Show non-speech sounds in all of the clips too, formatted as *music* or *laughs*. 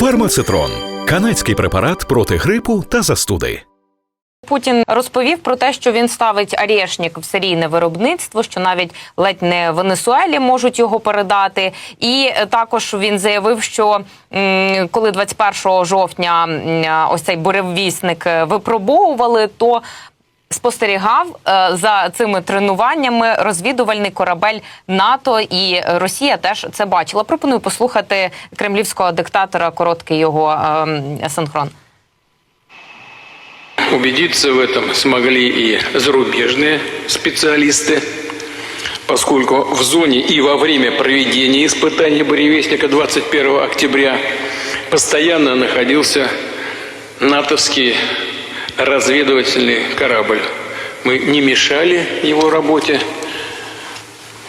Фармацитрон канадський препарат проти грипу та застуди. Путін розповів про те, що він ставить арєшнік в серійне виробництво, що навіть ледь не Венесуелі можуть його передати. І е, також він заявив, що коли 21 жовтня ось цей буревісник е, випробовували, то спостерігав е, за цими тренуваннями розвідувальний корабель НАТО, і Росія теж це бачила. Пропоную послухати кремлівського диктатора короткий його ем, синхрон. Убедиться в этом смогли и зарубежные специалисты, поскольку в зоне и во время проведения испытаний «Буревестника» 21 октября постоянно находился натовский разведывательный корабль. Мы не мешали его работе,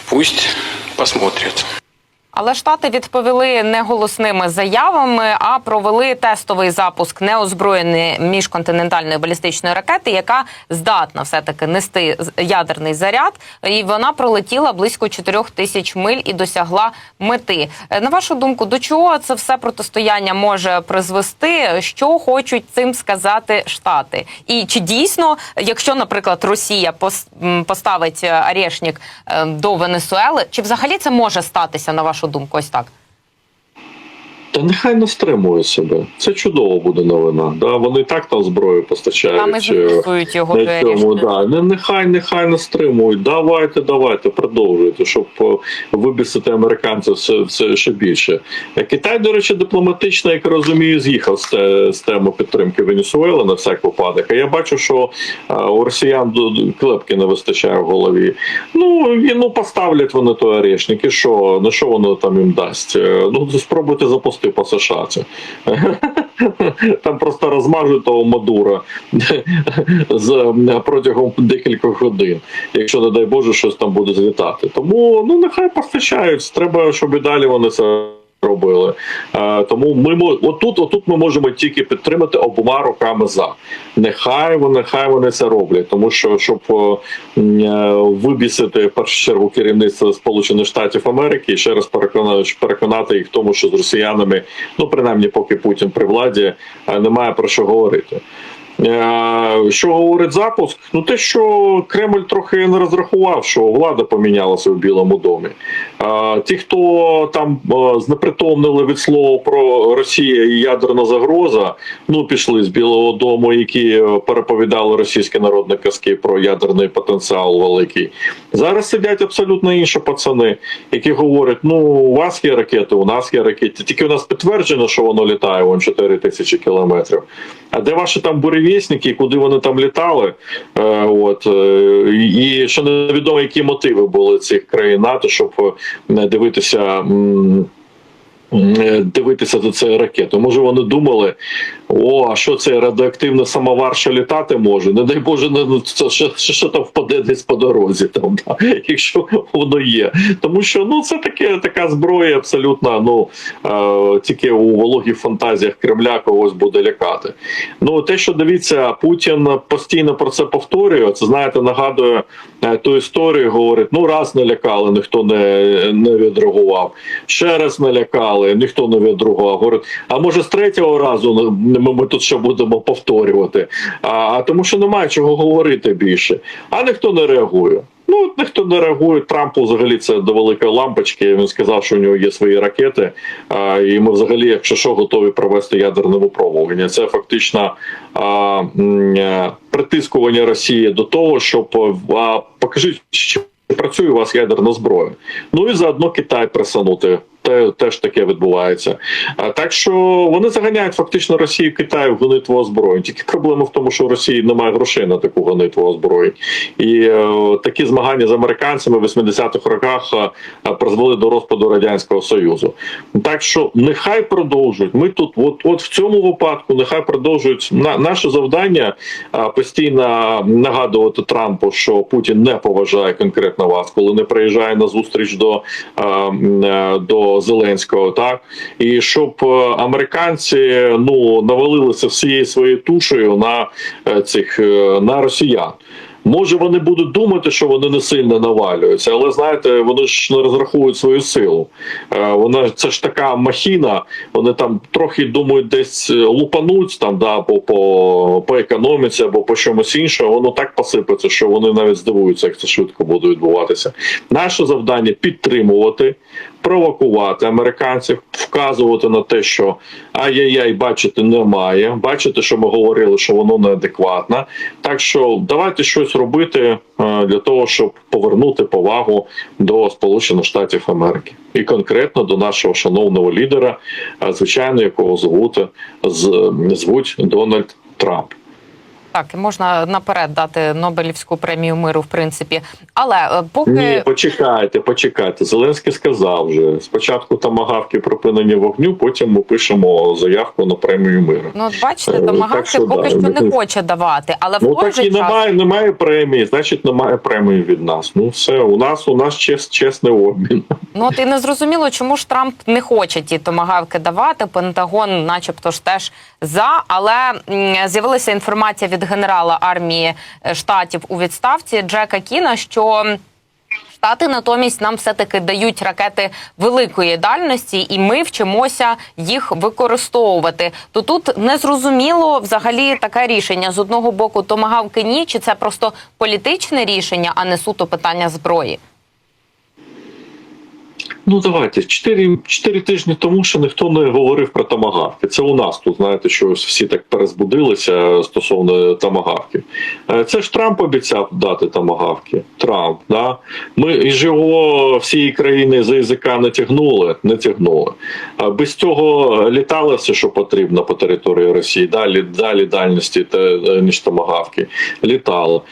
пусть посмотрят. Але штати відповіли не голосними заявами, а провели тестовий запуск неозброєної міжконтинентальної балістичної ракети, яка здатна все таки нести ядерний заряд. І вона пролетіла близько 4 тисяч миль і досягла мети. Е, На вашу думку, до чого це все протистояння може призвести? Що хочуть цим сказати штати? І чи дійсно, якщо, наприклад, Росія поставить е, е, до Венесуели, чи взагалі це може статися на вашу думку? Ось так. Та нехай не стримує себе. Це чудово буде новина. Да? Вони так там зброю постачають. Там е, його на цьому, да. Не, нехай, нехай не стримують. Давайте, давайте, продовжуйте, щоб е, вибісити американців все, все ще більше. Е, Китай, до речі, дипломатично, як розумію, з'їхав з, з теми підтримки Венесуели на всяк випадок. А я бачу, що у росіян клепки не вистачає в голові. Ну і ну поставлять вони орешник, і що на що воно там їм дасть? Ну спробуйте запусти по США це. *laughs* Там просто розмажуть того Мадура з протягом декількох годин, якщо не дай Боже, щось там буде злітати. Тому ну нехай постачають. Треба, щоб і далі вони це. Робили Е, тому ми отут, отут ми можемо тільки підтримати обома руками за. Нехай вони, нехай вони це роблять, тому що щоб е, е, вибісити першу чергу керівництво Сполучених Штатів Америки і ще раз переконати, переконати їх в тому, що з росіянами, ну принаймні, поки Путін при владі, е, немає про що говорити. Е, Що говорить запуск? Ну те, що Кремль трохи не розрахував, що влада помінялася в Білому домі. Ті, хто там е, знепритомнили від слова про Росія і ядерна загроза, ну пішли з Білого Дому, які е, переповідали російські народні казки про ядерний потенціал великий. Зараз сидять абсолютно інші пацани, які говорять: ну у вас є ракети, у нас є ракети. Тільки у нас підтверджено, що воно літає вон 4 тисячі кілометрів. А де ваші там буревісники, куди вони там літали? Е, от е, і ще невідомо, які мотиви були цих країн НАТО, щоб е, дивитися. Дивитися за цією ракетою. Може, вони думали, о, а що це радіоактивна самовар, що літати може? Не дай Боже, не ну, це що, що, там впаде десь по дорозі, там, да, *laughs* якщо воно є. Тому що ну це таке така зброя абсолютно ну е, тільки у вологих фантазіях Кремля когось буде лякати. Ну те, що дивіться, Путін постійно про це повторює. Це знаєте, нагадує е, ту історію. Говорить: ну раз не лякали, ніхто не, не відреагував. Ще раз не лякали, ніхто не відреагував. Говорить, а може з третього разу ми, ми тут ще будемо повторювати. А, тому, що немає чого говорити більше. А ніхто не реагує. Ну, ніхто не реагує. Трампу взагалі це до великої лампочки. Він сказав, що у нього є свої ракети. А, і ми взагалі, якщо що, готові провести ядерне випробування. Це фактично а, е, притискування Росії до того, щоб а, покажіть, що працює у вас ядерна зброя. Ну і заодно Китай присанути. Те, теж таке відбувається. А так що вони заганяють фактично Росію і Китай в гонитву озброєнь. Тільки проблема в тому, що у Росії немає грошей на таку гонитву озброєнь. І е, такі змагання з американцями в 80-х роках е, призвели до розпаду радянського союзу. Так що нехай продовжують. Ми тут, от, от в цьому випадку, нехай продовжують на наше завдання е, постійно нагадувати Трампу, що Путін не поважає конкретно вас, коли не приїжджає на зустріч до, е, е, Зеленського, так і щоб е, американці ну навалилися всією своєю тушею на е, цих е, на росіян. Може, вони будуть думати, що вони не сильно навалюються, але знаєте, вони ж не розраховують свою силу. Вона це ж така махіна. Вони там трохи думають, десь лупануть там, да, або по, по економіці, або по чомусь іншому. Воно так посипеться, що вони навіть здивуються, як це швидко буде відбуватися. Наше завдання підтримувати, провокувати американців, вказувати на те, що ай-яй-яй, бачити немає. Бачите, що ми говорили, що воно неадекватне. Так що давайте щось робити е, для того, щоб повернути повагу до Сполучених Штатів Америки і конкретно до нашого шановного лідера, е, звичайно, якого звуть, звуть Дональд Трамп. Так, і можна наперед дати Нобелівську премію миру, в принципі. Але е, поки Ні, почекайте, почекайте. Зеленський сказав вже спочатку тамагавки припинення вогню, потім ми пишемо заявку на премію миру. ну от бачите, Е, Томагавки так що, поки да, що не хоче давати, але в Ну той так же і час немає, немає премії, значить немає премії від нас. Ну все, у нас у нас чес, чесний обмін. Ну от і не зрозуміло, чому ж Трамп не хоче ті томагавки давати. Пентагон, начебто, ж теж за. Але з'явилася інформація від генерала армії е, штатів у відставці Джека Кіна, що. Штати натомість нам все таки дають ракети великої дальності, і ми вчимося їх використовувати. То тут незрозуміло взагалі таке рішення з одного боку томагавки ні, чи це просто політичне рішення, а не суто питання зброї. Ну давайте чотири, чотири тижні тому, що ніхто не говорив про тамагавки. Це у нас тут знаєте, що всі так перезбудилися стосовно тамагавків. Е, Це ж Трамп обіцяв дати тамагавки. Трамп, да ми ж його всієї країни за язика не тягнули, не тягнули. Без цього літало все, що потрібно по території Росії. Далі далі дальності е, ніж тамагавки. Літало.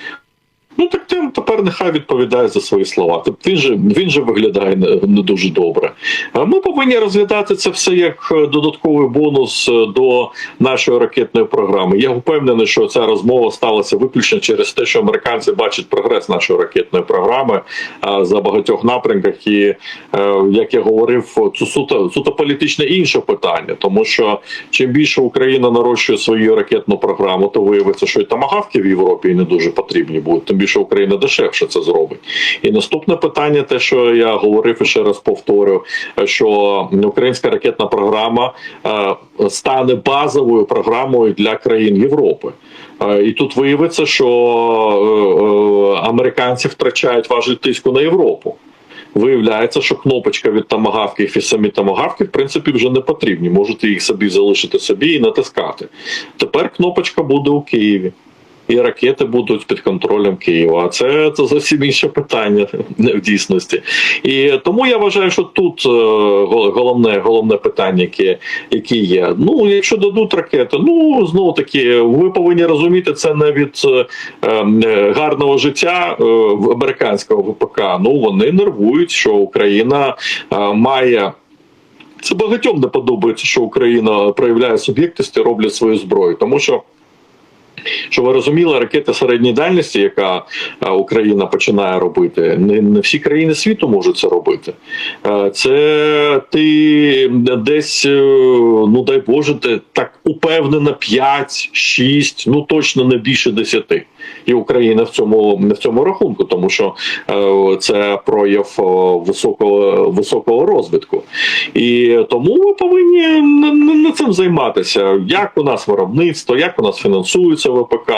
Ну так тим тепер нехай відповідає за свої слова. Тобто він же він же виглядає не, дуже добре. Ми повинні розглядати це все як е, додатковий бонус е, до нашої ракетної програми. Я впевнений, що ця розмова сталася виключно через те, що американці бачать прогрес нашої ракетної програми за багатьох напрямках. І е, як я говорив, це суто суто політичне інше питання, тому що чим більше Україна нарощує свою ракетну програму, то виявиться, що і тамагавки в Європі не дуже потрібні будуть. Тим більше Україна дешевше це зробить. І наступне питання, те, що я говорив і ще раз повторю, що українська ракетна програма е, стане базовою програмою для країн Європи. Е, І тут виявиться, що е, американці втрачають важель тиску на Європу. Виявляється, що кнопочка від тамагавки і самі тамагавки, в принципі, вже не потрібні. Можете їх собі залишити собі і натискати. Тепер кнопочка буде у Києві. І ракети будуть під контролем Києва. Це, це зовсім інше питання в дійсності. І тому я вважаю, що тут е, головне, головне питання, яке, яке є. Ну, якщо дадуть ракети, ну знову таки, ви повинні розуміти, це не від е, е, гарного життя е, американського ВПК. Ну вони нервують, що Україна е, має. Це багатьом не подобається, що Україна проявляє суб'єктність і роблять свою зброю, тому що. Щоб ви розуміли, ракети середньої дальності, яка е, Україна починає робити, не, не всі країни світу можуть це робити. Е, Це ти десь, е, ну дай Боже, ти так упевнено 5, 6, ну точно не більше 10. І Україна в цьому в цьому рахунку, тому що е, це прояв е, високого високого розвитку. І тому ми повинні н- н- цим займатися. Як у нас виробництво, як у нас фінансується ВПК.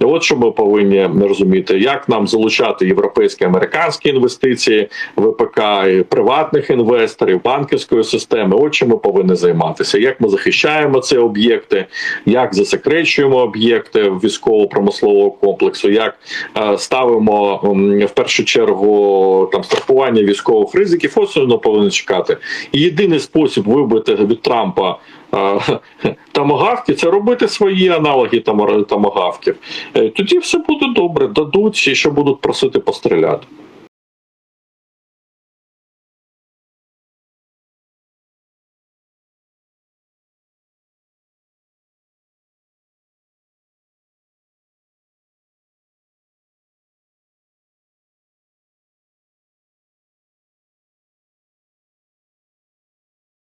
От що ми повинні розуміти, як нам залучати європейські американські інвестиції, ВПК, приватних інвесторів, банківської системи. От чим ми повинні займатися. Як ми захищаємо ці об'єкти, як засекречуємо об'єкти військово-промислового комплексу, як е, ставимо в першу чергу там страхування військових ризиків. особливо повинен чекати. І єдиний спосіб вибити від Трампа. е, *laughs* Тамагавки це робити свої аналоги тамагавків. Е, Тоді все буде добре. Дадуть і ще будуть просити постріляти.